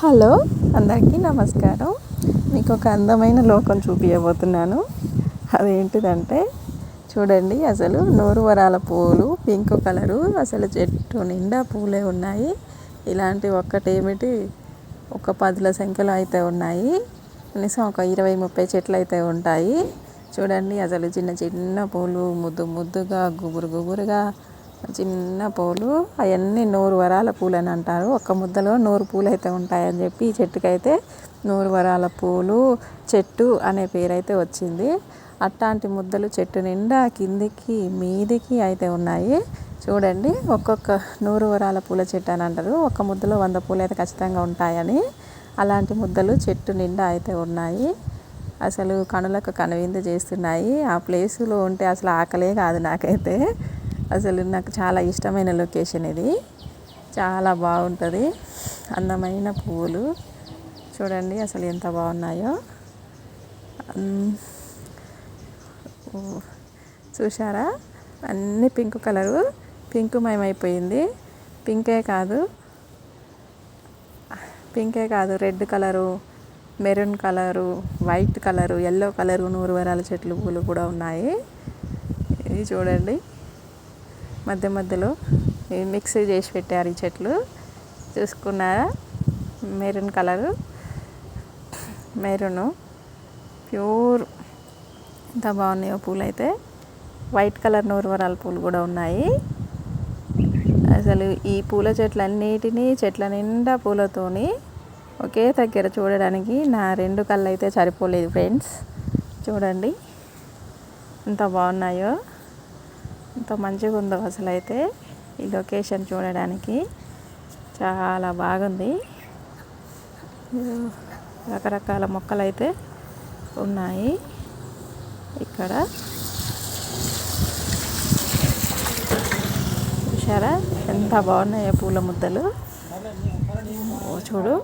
Hello అందరికీ నమస్కారం. మీకు ఒక అందమైన లోకం చూపించబోతున్నాను అదేంటిదంటే చూడండి అసలు నూరు వరాల పూలు పింక్ కలరు అసలు చెట్టు నిండా పూలే ఉన్నాయి. ఇలాంటి ఒక్కటేమిటి? ఒక పదుల సంఖ్యలో అయితే ఉన్నాయి. కనీసం ఒక ఇరవై ముప్పై చెట్లు అయితే ఉంటాయి. చూడండి అసలు చిన్న చిన్న పూలు ముద్దు ముద్దుగా గుబురు గుబురుగా చిన్న పూలు అవన్నీ నూరు వరాల పూలు అని అంటారు. ఒక్క ముద్దలో నూరు పూలు అయితే ఉంటాయని చెప్పి ఈ చెట్టుకైతే నూరు వరాల పూలు చెట్టు అనే పేరు అయితే వచ్చింది. అట్లాంటి ముద్దలు చెట్టు నిండా కిందికి మీదికి అయితే ఉన్నాయి. చూడండి ఒక్కొక్క నూరు వరాల పూల చెట్టు అని అంటారు. ఒక్క ముద్దలో వంద పూలు అయితే ఖచ్చితంగా ఉంటాయని అలాంటి ముద్దలు చెట్టు నిండా అయితే ఉన్నాయి. అసలు కనులకు కనువిందు చేస్తున్నాయి. ఆ ప్లేసులో ఉంటే అసలు ఆకలే కాదు నాకైతే. అసలు నాకు చాలా ఇష్టమైన లొకేషన్ ఇది. చాలా బాగుంటుంది. అందమైన పువ్వులు చూడండి అసలు ఎంత బాగున్నాయో. చూసారా అన్నీ పింక్ కలరు. పింక్ మయమైపోయింది. పింకే కాదు. పింకే కాదు red colour maroon colour white colour yellow colour నూరు వరాల చెట్లు పూలు కూడా ఉన్నాయి. ఇది చూడండి. మధ్య మధ్యలో మిక్స్ చేసి పెట్టారు ఈ చెట్లు. చూసుకున్నారా? Maroon colour. మెరూను. ప్యూర్. ఎంత బాగున్నాయో పూలు అయితే వైట్ కలర్ నూరువరాల పూలు కూడా ఉన్నాయి. అసలు ఈ పూల చెట్లన్నిటినీ చెట్ల నిండా పూలతోని ఒకే దగ్గర చూడడానికి నా రెండు కళ్ళు అయితే సరిపోలేదు ఫ్రెండ్స్. చూడండి. ఎంత బాగున్నాయో. ఎంత మంచిగా ఉందో అసలు అయితే ఈ లొకేషన్ చూడడానికి. చాలా బాగుంది. రకరకాల మొక్కలు అయితే ఉన్నాయి ఇక్కడ. చూసారా ఎంత బాగున్నాయో పూల ముద్దలు. చూడు.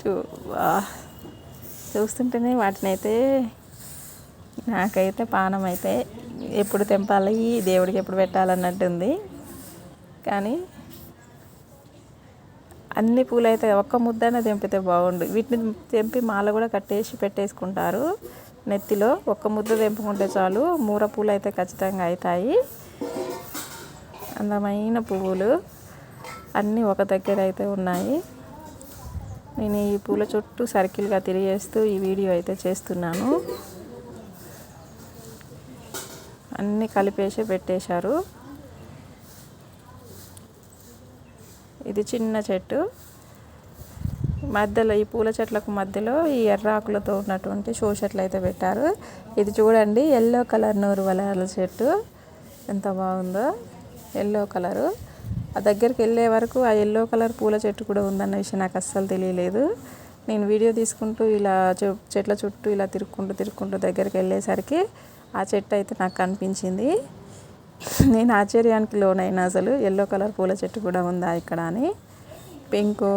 చూ చూస్తుంటేనే వాటిని అయితే నాకైతే పానం అయితే ఎప్పుడు తెంపాలి దేవుడికి ఎప్పుడు పెట్టాలన్నట్టుంది కానీ అన్ని పూలైతే ఒక్క ముద్దనే తెంపితే బాగుండు. వీటిని తెంపి మాల కూడా కట్టేసి పెట్టేసుకుంటారు. నెత్తిలో ఒక్క ముద్ద తెంపుకుంటే చాలు మూర పూలు అయితే ఖచ్చితంగా అవుతాయి అందమైన పువ్వులు అన్నీ ఒక దగ్గర అయితే ఉన్నాయి. నేను ఈ పూల చుట్టూ సర్కిల్గా తిరిగేస్తూ ఈ వీడియో అయితే చేస్తున్నాను. అన్నీ కలిపేసి పెట్టేశారు. ఇది చిన్న చెట్టు. మధ్యలో ఈ పూల చెట్లకు మధ్యలో ఈ ఎర్ర ఆకులతో ఉన్నటువంటి షో చెట్లు అయితే పెట్టారు. ఇది చూడండి ఎల్లో కలర్ నూరు వలయాల చెట్టు. ఎంత బాగుందో. Yellow colour. ఆ దగ్గరికి వెళ్ళే వరకు ఆ ఎల్లో కలర్ పూల చెట్టు కూడా ఉందన్న విషయం నాకు అస్సలు తెలియలేదు. నేను వీడియో తీసుకుంటూ ఇలా చెట్ల చుట్టూ ఇలా తిరుక్కుంటూ తిరుక్కుంటూ దగ్గరికి వెళ్ళేసరికి ఆ చెట్టు అయితే నాకు కనిపించింది. నేను ఆశ్చర్యానికి లోనైనా అసలు ఎల్లో కలర్ పూల చెట్టు కూడా ఉందా ఇక్కడ అని. పింక్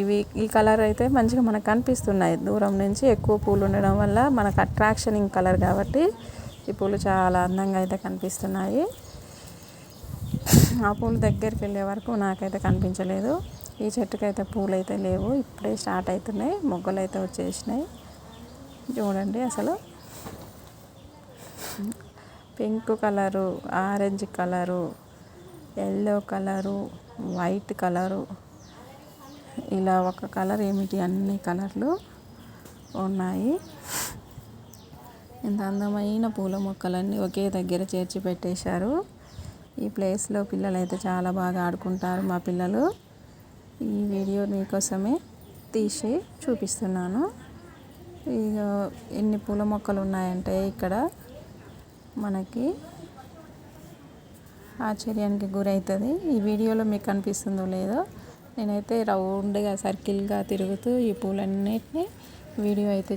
ఇవి ఈ కలర్ అయితే మంచిగా మనకు కనిపిస్తున్నాయి. దూరం నుంచి ఎక్కువ పూలు ఉండడం వల్ల మనకు అట్రాక్షనింగ్ కలర్ కాబట్టి ఈ పూలు చాలా అందంగా అయితే కనిపిస్తున్నాయి. ఆ పూలు దగ్గరికి వెళ్ళే వరకు నాకైతే కనిపించలేదు. ఈ చెట్టుకైతే పూలు అయితే లేవు. ఇప్పుడే స్టార్ట్ అవుతున్నాయి. మొగ్గలు అయితే వచ్చేసినాయి. చూడండి అసలు. Pink colour orange colour yellow colour white colour. ఇలా ఒక కలర్ ఏమిటి? అన్ని కలర్లు ఉన్నాయి. ఇంత అందమైన పూల మొక్కలన్నీ ఒకే దగ్గర చేర్చి పెట్టేశారు. ఈ ప్లేస్లో పిల్లలు అయితే చాలా బాగా ఆడుకుంటారు మా పిల్లలు. ఈ వీడియో మీకోసమే తీసి చూపిస్తున్నాను. ఇక ఎన్ని పూల మొక్కలు ఉన్నాయంటే ఇక్కడ మనకి ఆశ్చర్యానికి గురవుతుంది ఈ వీడియోలో మీకు కనిపిస్తుందో లేదో నేనైతే రౌండ్గా సర్కిల్గా తిరుగుతూ ఈ పూలన్నిటిని వీడియో అయితే